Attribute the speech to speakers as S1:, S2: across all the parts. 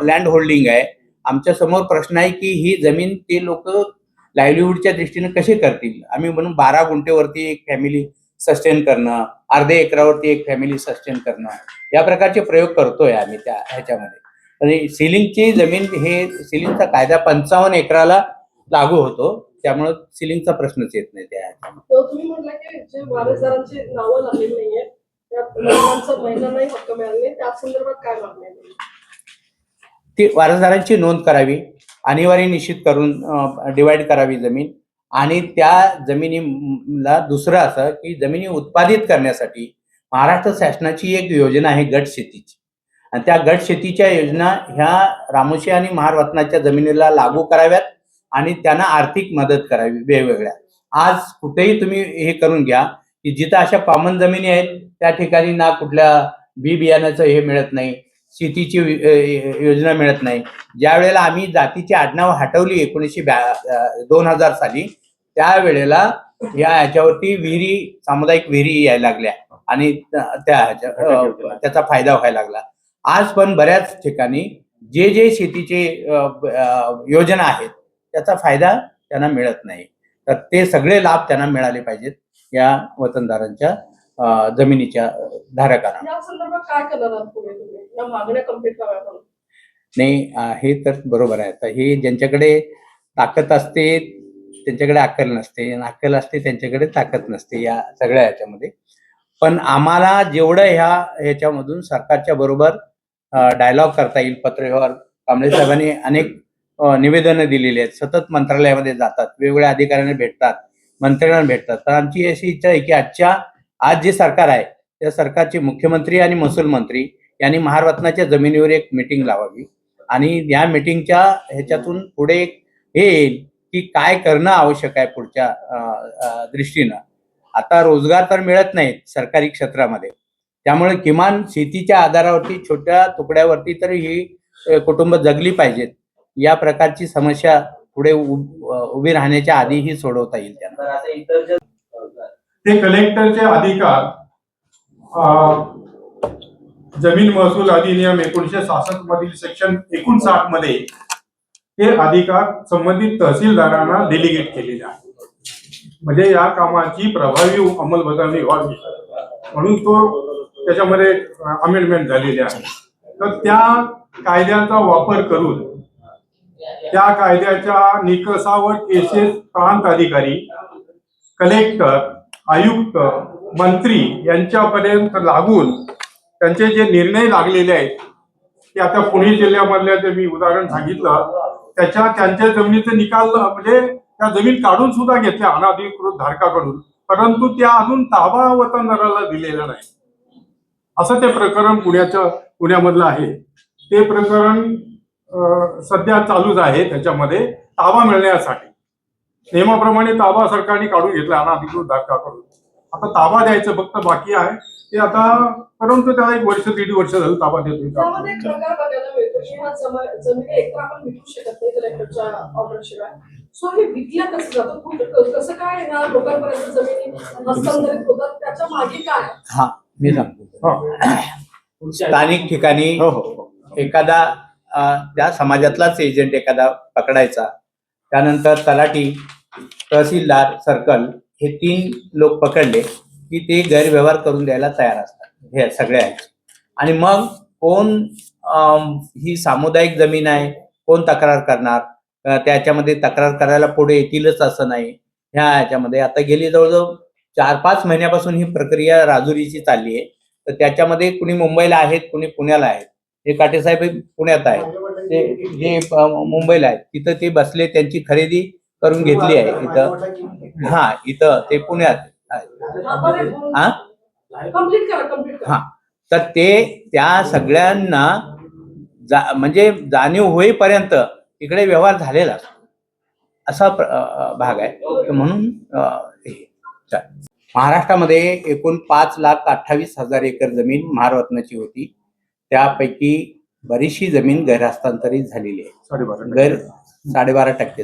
S1: Land holding आहे. आमच्यासमोर प्रश्न आहे की ही जमीन ते लोक लाईव्हलीहूडच्या दृष्टीने कसे करतील? आम्ही म्हणून बारा गुंठेवरती एक फॅमिली सस्टेन करणं अर्धे एकरावरती एक फॅमिली सस्टेन करणं या प्रकारचे प्रयोग करतोय आम्ही त्या ह्याच्यामध्ये. आणि सिलिंगची जमीन हे सिलिंगचा कायदा पंचावन्न एकराला लागू होतो. त्यामुळे सिलिंगचा प्रश्नच येत नाही त्या ह्याच्यामध्ये.
S2: तुम्ही म्हटलं की जे वारसदारांची नावं लागलेली नाहीये त्या हक्क मिळाले त्या संदर्भात काय मागणी
S1: ती वारसदारांची नोंद करावी अनिवार्य निश्चित करून डिवाइड करावी जमीन. आणि त्या जमिनीला दुसरं असं की जमिनी उत्पादित करण्यासाठी महाराष्ट्र शासनाची एक योजना आहे गट शेतीची. आणि त्या गट शेतीच्या योजना ह्या रामोशी आणि महारत्नाच्या जमिनीला लागू कराव्यात आणि त्यांना आर्थिक मदत करावी वेगवेगळ्या. आज कुठेही तुम्ही हे करून घ्या की जिथं अशा कॉमन जमिनी आहेत त्या ठिकाणी ना कुठल्या बी बियाण्याचं हे मिळत नाही. शेतीची योजना मिळत नाही. ज्या वेळेला आम्ही जातीची आडनाव हटवली एकोणीसशे दोन हजार साली त्यावेळेला या ह्याच्यावरती विहिरी सामुदायिक विहिरी यायला लागल्या. आणि त्या त्याचा फायदा व्हायला लागला. आज पण बऱ्याच ठिकाणी जे जे शेतीचे योजना आहेत त्याचा फायदा त्यांना मिळत नाही. तर ते सगळे लाभ त्यांना मिळाले पाहिजेत या वतनदारांच्या जमिनीच्या धारकांना. नाही हे तर बरोबर आहे. आता हे ज्यांच्याकडे ताकद असते त्यांच्याकडे अक्कल नसते. अक्कल असते त्यांच्याकडे ताकद नसते या सगळ्या ह्याच्यामध्ये पण आम्हाला जेवढं ह्या ह्याच्यामधून सरकारच्या बरोबर डायलॉग करता येईल पत्रव्यवहार कांबळे साहेबांनी अनेक निवेदनं दिलेली आहेत. सतत मंत्रालयामध्ये जातात. वेगवेगळ्या अधिकाऱ्यांना भेटतात मंत्र्यांना भेटतात. तर आमची अशी इच्छा आहे की आजच्या आज जे सरकार आहे त्या सरकारचे मुख्यमंत्री आणि महसूल मंत्री यांनी महारत्नाच्या जमिनीवर एक मिटिंग लावावी. आणि या मिटिंगच्या ह्याच्यातून पुढे एक हे येईल की काय करणं आवश्यक आहे पुढच्या दृष्टीनं. आता रोजगार तर मिळत नाहीत सरकारी क्षेत्रामध्ये. त्यामुळे किमान शेतीच्या आधारावरती छोट्या तुकड्यावरती तर ही कुटुंब जगली पाहिजेत. या प्रकारची समस्या पुढे उभी राहण्याच्या आधी ही सोडवता येईल त्यांना.
S3: ते कलेक्टरचे अधिकार जमीन महसूल अधिनियम एकोणीशे सहासष्ट मधील सेक्शन एकोणसाठमध्ये हे अधिकार संबंधित तहसीलदारांना डेलिगेट केलेले आहे म्हणजे या कामाची प्रभावी अंमलबजावणी व्हावी. म्हणून तो त्याच्यामध्ये अमेंडमेंट झालेली आहे. तर त्या कायद्याचा वापर करून त्या कायद्याच्या निकषावर केसेस प्रांत अधिकारी कलेक्टर आयुक्त मंत्री यांच्यापर्यंत लागून त्यांचे जे निर्णय लागलेले आहेत ते आता पुणे जिल्ह्यामधल्या जे मी उदाहरण सांगितलं त्याच्या त्यांच्या जमिनीचे निकाल म्हणजे त्या जमीन काढून सुद्धा घेतल्या अनाधिकृत धारकाकडून. परंतु त्या अजून ताबा वतनदाराला दिलेला नाही. असं ते प्रकरण पुण्याच्या पुण्यामधलं आहे. ते प्रकरण सध्या चालूच आहे त्याच्यामध्ये. ताबा मिळण्यासाठी. नियमाप्रमाणे ताबा सरकारने काढून घेतला अनाधिकृत धारकाकडून आता ताबा द्यायचं फक्त बाकी आहे. ते आता परंतु त्याला एक वर्ष दीड वर्ष झालं ताबा
S2: सो हे विकल्या कसं जातं? कुठं कसं काय ह्या लोकांपर्यंत जमिनी हस्तांतरित होतात? त्याच्यामागे काय? आहे?
S1: हा मी सांगतो.
S3: हा.
S1: स्थानिक ठिकाणी
S3: हो हो.
S1: एखादा त्या समाजातलाच एजंट एखादा पकडायचा त्यानंतर तलाठी तहसीलदार सर्कल हे तीन लोक पकडले की ते गैरव्यवहार करून द्यायला तयार असतात. हे सगळे आहेत. आणि मग कोण ही सामुदायिक जमीन आहे कोण तक्रार करणार? त्याच्यामध्ये तक्रार करायला पुढे येतीलच असं नाही. ह्या ह्याच्यामध्ये आता गेली जवळजवळ चार पाच महिन्यापासून ही प्रक्रिया राजुरीची चालली आहे. तर त्याच्यामध्ये कुणी मुंबईला आहेत कुणी पुण्याला आहेत. हे काटेसाहेब हे पुण्यात आहेत. ते जे मुंबईला आहेत तिथं ते बसले त्यांची खरेदी करून घेतली आहे इथं. हा इथं ते पुण्यात.
S2: हा.
S1: हा. तर ते त्या सगळ्यांना जा म्हणजे जाणीव होईपर्यंत इकडे व्यवहार झालेला असा भाग आहे. म्हणून. महाराष्ट्रामध्ये एकूण पाच लाख अठ्ठावीस हजार एकर जमीन महारत्नाची होती. त्यापैकी बरीचशी जमीन गैरहस्तांतरित झालेली आहे. गैर साडेबारा टक्के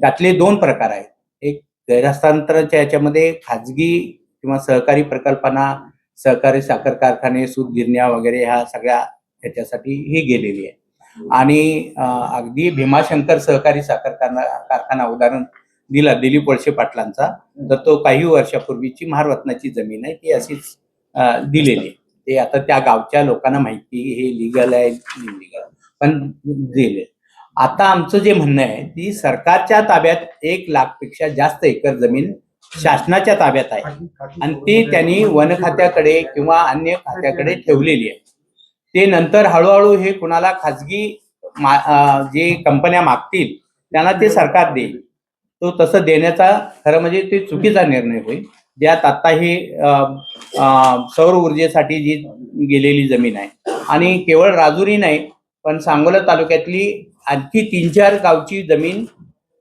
S1: त्यातले दोन प्रकार आहेत. एक गैरहस्तांतराच्या याच्यामध्ये खाजगी किंवा सहकारी प्रकल्पांना सहकारी साखर कारखाने सूत गिरण्या वगैरे ह्या सगळ्या ह्याच्यासाठी ही गेलेली आहे. आणि अगदी भीमाशंकर सहकारी साखर कारखाना उदाहरण दिला दिलीप वळसे पाटलांचा तर तो काही वर्षापूर्वीची महारत्नाची जमीन आहे ती अशीच दिलेली आहे. ते आता त्या गावच्या लोकांना माहिती हे लिगल आहे इलिगल पण दिले. आता आमचं जे म्हणणं आहे ती सरकारच्या ताब्यात एक लाखपेक्षा जास्त एकर जमीन शासनाच्या ताब्यात आहे. आणि ती त्यांनी वन खात्याकडे किंवा अन्य खात्याकडे ठेवलेली आहे. ते नंतर हळूहळू हे कुणाला खाजगी जे कंपन्या मागतील त्यांना ते सरकार देईल. तो तसं देण्याचा खरं म्हणजे ते चुकीचा निर्णय होईल. ज्यात आता ही सौर ऊर्जेसाठी जी गेलेली जमीन आहे. आणि केवळ राजुरी नाही पण सांगोला तालुक्यातली आणखी तीन चार गावची जमीन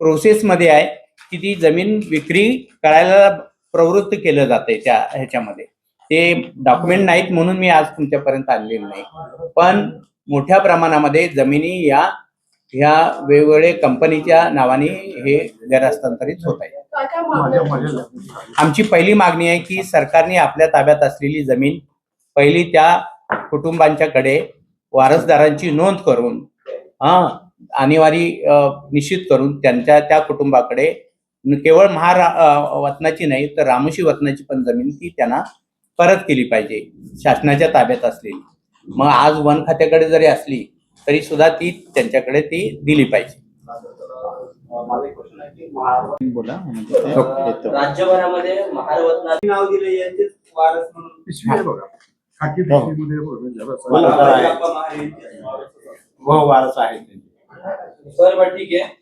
S1: प्रोसेसमध्ये आहे की ती जमीन विक्री करायला प्रवृत्त केलं जाते त्या ह्याच्यामध्ये. ते डॉक्युमेंट नाहीत म्हणून मी आज तुमच्यापर्यंत आणलेले नाही. पण मोठ्या प्रमाणामध्ये जमिनी या ह्या वेगवेगळे कंपनीच्या नावाने हे गैरहस्तांतरित होत आहे आमची पहिली मागणी आहे की सरकारने आपल्या ताब्यात असलेली जमीन पहिली त्या कुटुंबांच्याकडे वारसदारांची नोंद करून हा अनिवार्य अ, निश्चित करून त्यांच्या त्या कुटुंबाकडे केवळ महारा वतनाची नाही तर रामोशी वतनाची पण जमीन ती त्यांना परत केली पाहिजे शासनाच्या ताब्यात असलेली. मग आज वन खात्याकडे जरी असली तरी सुद्धा ती त्यांच्याकडे ती दिली पाहिजे. बोला
S4: राज्यभरामध्ये महारवतना नाव दिले यांचे वारस म्हणून.
S3: पिशवी आहे बघा. खाकी पिशवीमध्ये बघा, जरासं.
S1: मला तर आहे.
S4: यांचे.
S1: हो वारस आहे.
S4: बरं बरं ठीक आहे.